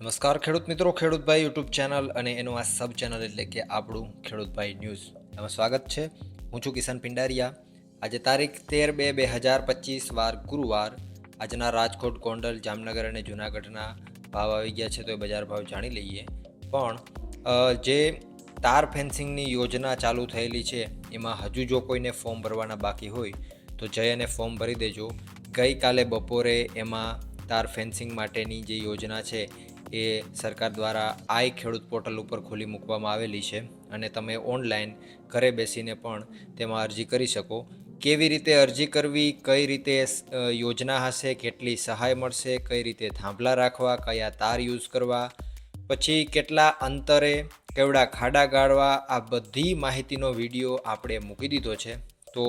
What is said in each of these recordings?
નમસ્કાર ખેડૂત મિત્રો, ખેડૂતભાઈ યુટ્યુબ ચેનલ અને એનું આ સબ ચેનલ એટલે કે આપણું ખેડૂતભાઈ ન્યૂઝ. એમાં સ્વાગત છે. હું છું કિશન પિંડારિયા. આજે તારીખ તેર બે બે હજાર પચીસ, વાર ગુરુવાર. આજના રાજકોટ, ગોંડલ, જામનગર અને જૂનાગઢના ભાવ આવી ગયા છે તો એ બજાર ભાવ જાણી લઈએ. પણ જે તાર ફેન્સિંગની યોજના ચાલુ થયેલી છે, એમાં હજુ જો કોઈને ફોર્મ ભરવાના બાકી હોય, તો જઈ અને ફોર્મ ભરી દેજો. ગઈકાલે બપોરે એમાં તાર ફેન્સિંગ માટેની જે યોજના છે એ સરકાર દ્વારા આઈ ખેડૂત પોર્ટલ ઉપર ખોલી મૂકવામાં આવેલી છે અને તમે ઓનલાઈન ઘરે બેસીને પણ તેમાં અરજી કરી શકો. કેવી રીતે અરજી કરવી, કઈ રીતે યોજના હશે, કેટલી સહાય મળશે, કઈ રીતે થાંભલા રાખવા, કયા તાર યુઝ કરવા, પછી કેટલા અંતરે કેવડા ખાડા ગાળવા, આ બધી માહિતીનો વીડિયો આપણે મૂકી દીધો છે. તો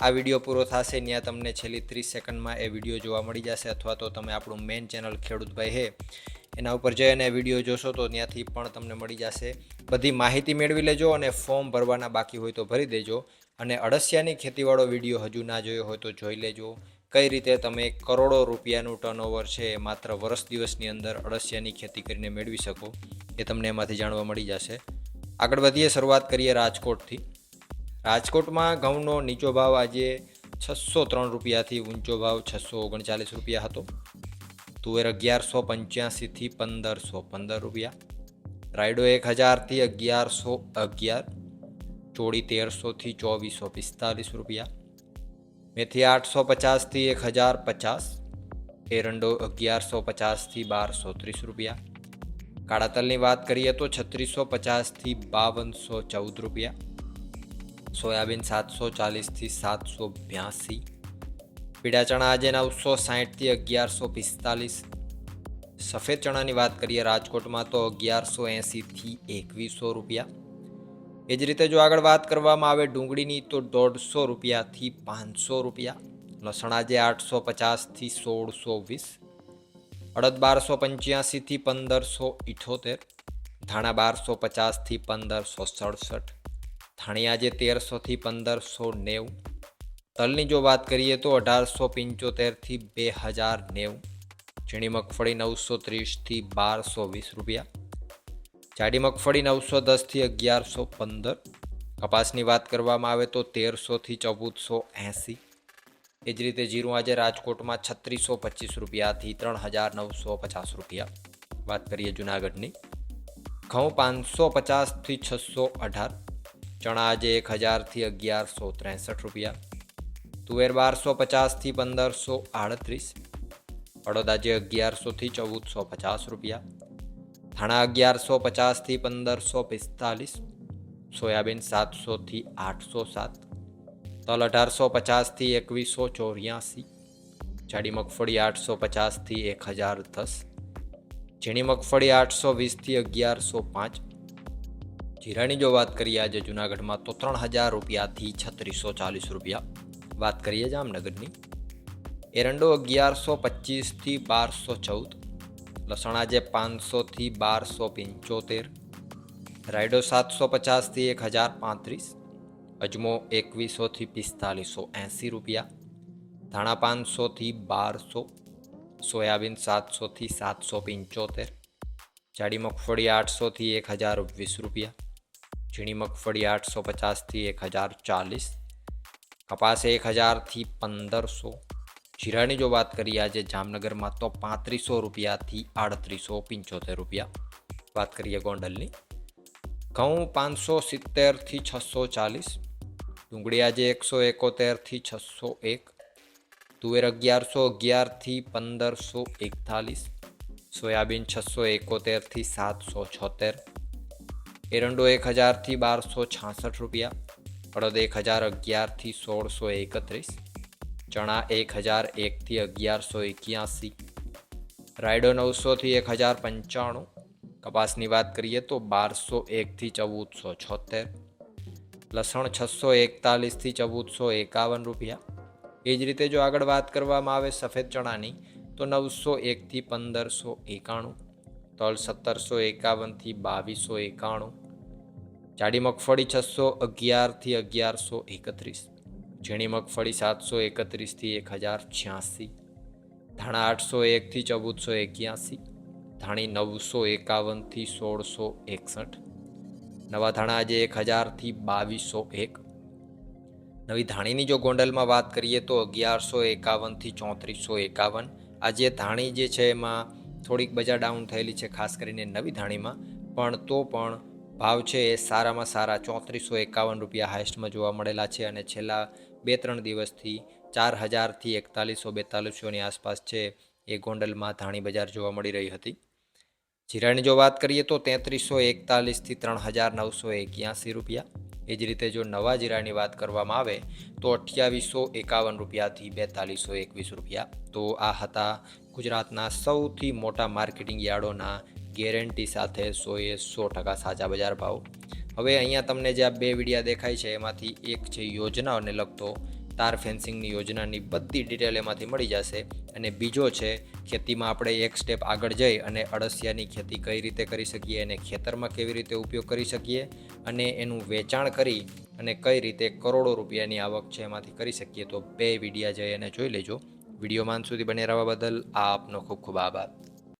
આ વીડિયો પૂરો થશે ત્યાં તમને છેલ્લી ત્રીસ સેકન્ડમાં એ વીડિયો જોવા મળી જશે અથવા તો તમે આપણું મેઇન ચેનલ ખેડૂતભાઈ હે એના ઉપર જઈ અને વીડિયો જોશો તો ત્યાંથી પણ તમને મળી જશે. બધી માહિતી મેળવી લેજો અને ફોર્મ ભરવાના બાકી હોય તો ભરી દેજો. અને અળસિયાની ખેતીવાળો વીડિયો હજુ ના જોયો હોય તો જોઈ લેજો. કઈ રીતે તમે કરોડો રૂપિયાનું ટર્નઓવર છે માત્ર વર્ષ દિવસની અંદર અળસિયાની ખેતી કરીને મેળવી શકો એ તમને એમાંથી જાણવા મળી જશે. આગળ વધીએ, શરૂઆત કરીએ રાજકોટથી. રાજકોટમાં ઘઉંનો નીચો ભાવ આજે છસો ત્રણ રૂપિયાથી ઊંચો ભાવ છસો ઓગણચાલીસ રૂપિયા હતો. તુવેર અગિયારસો પંચ્યાસીથી પંદરસો પંદર રૂપિયા રાયડો એક હજારથી અગિયારસો અગિયાર ચોળી તેરસોથી ચોવીસો પિસ્તાલીસ રૂપિયા મેથી આઠસો પચાસથી એક હજાર પચાસ એરંડો અગિયારસો પચાસથી બારસો ત્રીસ રૂપિયા કાળા તલની વાત કરીએ તો છત્રીસો પચાસથી બાવનસો ચૌદ રૂપિયા સોયાબીન સાતસો ચાલીસથી સાતસો બ્યાસી પીળા ચણા આજે નવસો સાહીઠથી અગિયારસો પિસ્તાલીસ. સફેદ ચણાની વાત કરીએ, રાજકોટમાં તો અગિયારસો એંસીથી એકવીસો રૂપિયા. એ જ રીતે જો આગળ વાત કરવામાં આવે ડુંગળીની, તો દોઢસો રૂપિયાથી પાંચસો રૂપિયા. લસણ આજે આઠસો પચાસથી સોળસો વીસ. અડદ બારસો પંચ્યાસીથી પંદરસો ઇઠોતેર. ધાણા બારસો પચાસથી પંદરસો સડસઠ. ધાણી આજે તેરસોથી પંદરસો નેવું. તલની જો વાત કરીએ તો અઢારસો પંચોતેરથી બે હજાર નેવું. ઝીણી મગફળી નવસો ત્રીસથી બારસો વીસ રૂપિયા. જાડી મગફળી નવસો દસથી અગિયારસો પંદર. કપાસની વાત કરવામાં આવે તો તેરસોથી ચૌદસો એંસી. એ જ રીતે જીરું આજે રાજકોટમાં છત્રીસો પચીસ રૂપિયાથી ત્રણ હજાર નવસો પચાસ રૂપિયા. વાત કરીએ જુનાગઢની. ઘઉં પાંચસો પચાસથી છસો અઢાર. ચણા આજે એક હજારથી અગિયારસો ત્રેસઠ રૂપિયા. તુવેર બારસો પચાસથી પંદરસો આડત્રીસ વડોદા જે અગિયારસોથી ચૌદસો પચાસ રૂપિયા ધાણા અગિયારસો પચાસથી પંદરસો પિસ્તાલીસ, સોયાબીન સાતસોથી આઠસો સાત, તલ અઢારસો પચાસથી એકવીસો ચોર્યાસી, જાડી મગફળી આઠસો પચાસથી એક હજાર દસ, ઝીણી મગફળી આઠસો વીસથી અગિયારસો પાંચ, જીરાની જો વાત કરીએ આજે જુનાગઢમાં તો ત્રણ હજાર રૂપિયાથી છત્રીસો ચાલીસ રૂપિયા વાત કરીએ જામનગરની. એરંડો અગિયારસો પચીસથી બારસો ચૌદ લસણાજે પાંચસોથી બારસો પંચોતેર, રાયડો સાતસો પચાસથી એક હજાર પાંત્રીસ, અજમો એકવીસોથી પિસ્તાલીસો એંસી રૂપિયા, ધાણા પાંચસોથી બારસો, સોયાબીન સાતસોથી સાતસો પંચોતેર, જાડી મગફળી આઠસોથી એક હજાર વીસ રૂપિયા, ઝીણી મગફળી આઠસો પચાસથી એક હજાર ચાલીસ કપાસ એક હજારથી પંદરસો. જીરાની જો વાત કરીએ આજે જામનગરમાં તો પાંત્રીસો રૂપિયાથી આડત્રીસો પંચોતેર રૂપિયા. વાત કરીએ ગોંડલની. ઘઉં પાંચસો સિત્તેરથી છસો ચાલીસ. ડુંગળી આજે એકસો એકોતેરથી છસો એક. તુવેર અગિયારસો અગિયારથી પંદરસો એકતાલીસ. સોયાબીન છસો એકોતેરથી સાતસો છોતેર. એરંડો એક હજારથી બારસો છાસઠ રૂપિયા. અડદ એક હજાર અગિયારથી સોળસો એકત્રીસ, ચણા એક હજાર એકથી અગિયારસો એક્યાસી, રાયડો નવસોથી એક હજાર પંચાણું, કપાસની વાત કરીએ તો બારસો એકથી ચૌદસો છોતેર, લસણ છસો એકતાલીસથી ચૌદસો એકાવન રૂપિયા. એ જ રીતે જો આગળ વાત કરવામાં આવે સફેદ ચણાની, તો નવસો એકથી પંદરસો એકાણું, તલ સત્તરસો એકાવનથી બાવીસો એકાણું જાડી મગફળી છસો અગિયારથી અગિયારસો એકત્રીસ, ઝીણી મગફળી સાતસો એકત્રીસથી એક હજાર છ્યાસી, ધાણા આઠસો એકથી ચૌદસો એક્યાસી, ધાણી નવસો એકાવનથી સોળસો એકસઠ, નવા ધાણા આજે એક હજારથી બાવીસો એક. નવી ધાણીની જો ગોંડલમાં વાત કરીએ તો અગિયારસો એકાવનથી ચોત્રીસો એકાવન. આજે ધાણી જે છે એમાં થોડીક બજાર ડાઉન થયેલી છે, ખાસ કરીને નવી ધાણીમાં. પણ તો પણ ભાવ છે એ સારામાં સારા ચોત્રીસો એકાવન રૂપિયા હાઈસ્ટમાં જોવા મળેલા છે અને છેલ્લા બે ત્રણ દિવસથી ચાર હજારથી એકતાલીસો બેતાલીસોની આસપાસ છે એ ગોંડલમાં ધાણી બજાર જોવા મળી રહી હતી. જીરાની જો વાત કરીએ તો તેત્રીસો એકતાલીસથી ત્રણ હજાર નવસો એક્યાસી રૂપિયા. એ જ રીતે જો નવા જીરાની વાત કરવામાં આવે તો અઠ્યાવીસો એકાવન રૂપિયાથી બેતાલીસો એકવીસ રૂપિયા. તો આ હતા ગુજરાતના સૌથી મોટા માર્કેટિંગ યાર્ડોના ગેરંટી સાથે સોએ સો ટકા સાચા બજાર ભાવ. હવે અહીંયા તમને જે આ બે વિડીયા દેખાય છે, એમાંથી એક છે યોજનાઓને લગતો. તાર ફેન્સિંગની યોજનાની બધી ડિટેલ એમાંથી મળી જશે. અને બીજો છે, ખેતીમાં આપણે એક સ્ટેપ આગળ જઈ અને અળસિયાની ખેતી કઈ રીતે કરી શકીએ અને ખેતરમાં કેવી રીતે ઉપયોગ કરી શકીએ અને એનું વેચાણ કરી અને કઈ રીતે કરોડો રૂપિયાની આવક છે એમાંથી કરી શકીએ, તો બે વિડીયા જઈ અને જોઈ લેજો. વિડીયોમાં સુધી બને રહેવા બદલ આપનો ખૂબ ખૂબ આભાર.